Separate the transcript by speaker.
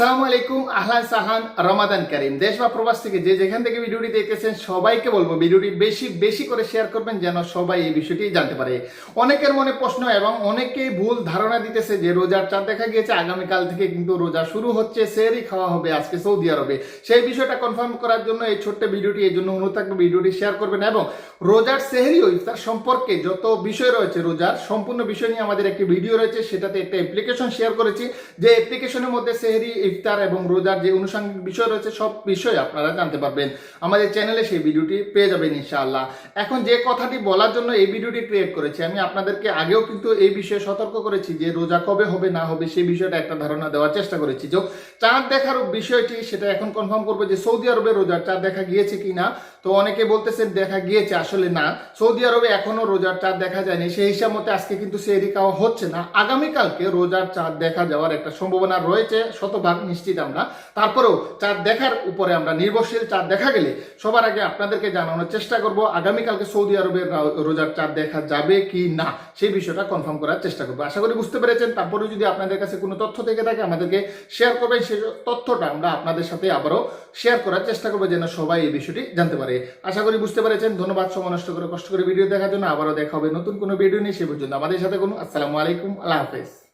Speaker 1: আসসালামু আলাইকুম, আহলান সাহান রমাদান করিম। দেশ বা প্রবাস থেকে যে যেখান থেকে ভিডিওটি দেখতেছেন, সবাইকে বলব ভিডিওটি বেশি বেশি করে শেয়ার করবেন যেন সবাই এই বিষয়টি জানতে পারে। অনেকের মনে প্রশ্ন এবং অনেকেই ভুল ধারণা দিতেছে যে রোজার চাঁদ দেখা গিয়েছে, আগামীকাল থেকে কিন্তু রোজা শুরু হচ্ছে, সেরই খাওয়া হবে আজকে সৌদি আরবে। সেই বিষয়টা কনফার্ম করার জন্য এই ছোট্ট ভিডিওটি, এই জন্য অনুরোধ থাকবে ভিডিওটি শেয়ার করবেন এবং রোজার সেহরি ও ইফতার সম্পর্কে যত বিষয় রয়েছে রোজার, সম্পূর্ণ বিষয় নিয়ে আমাদের একটি ভিডিও রয়েছে, সেটাতে একটা অ্যাপ্লিকেশন শেয়ার করেছি। যে অ্যাপ্লিকেশনের মধ্যে সেহরি ইফতার এবং রোজার যে অনুষাঙ্গিক বিষয় রয়েছে, সব বিষয় আপনারা জানতে পারবেন। আমাদের চ্যানেলে সেই ভিডিওটি পেয়ে যাবেন ইনশাআল্লাহ। এখন যে কথাটি বলার জন্য এই ভিডিওটি ক্রিয়েট করেছি, আমি আপনাদেরকে আগেও কিন্তু এই বিষয়ে সতর্ক করেছি যে রোজা কবে হবে, না হবে, সেই বিষয়টা একটা ধারণা দেওয়ার চেষ্টা করেছি। যে চাঁদ দেখার বিষয়টি, সেটা এখন কনফার্ম করব যে সৌদি আরবে রোজার চাঁদ দেখা গিয়েছে কি না তো অনেকে বলতেছেন, দেখা গিয়েছে, আসলে না। সৌদি আরবে এখনও রোজার চাঁদ দেখা যায়নি। সেই হিসাব মতে আজকে কিন্তু সেহরি খাওয়া হচ্ছে না। আগামীকালকে রোজার চাঁদ দেখা যাওয়ার একটা সম্ভাবনা রয়েছে, শতভাগ নিশ্চিত আমরা। তারপরেও চাঁদ দেখার উপরে আমরা নির্ভরশীল। চাঁদ দেখা গেলে সবার আগে আপনাদেরকে জানানোর চেষ্টা করব, আগামীকালকে সৌদি আরবের রোজার চাঁদ দেখা যাবে কি না, সেই বিষয়টা কনফার্ম করার চেষ্টা করব। আশা করি বুঝতে পেরেছেন। তারপরে যদি আপনাদের কাছে কোনো তথ্য থেকে থাকে, আমাদেরকে শেয়ার করবেন। সেই তথ্যটা আমরা আপনাদের সাথে আবারও শেয়ার করার চেষ্টা করব, যেন সবাই এই বিষয়টি জানতে পারে। আশা করি বুঝতে পেরেছেন। ধন্যবাদ, সময় নষ্ট করে কষ্ট করে ভিডিও দেখার জন্য। আবারও দেখা হবে নতুন কোনো ভিডিও নিয়ে, সে পর্যন্ত আমাদের সাথে কোনো আসসালামু আলাইকুম। আল্লাহ হাফেজ।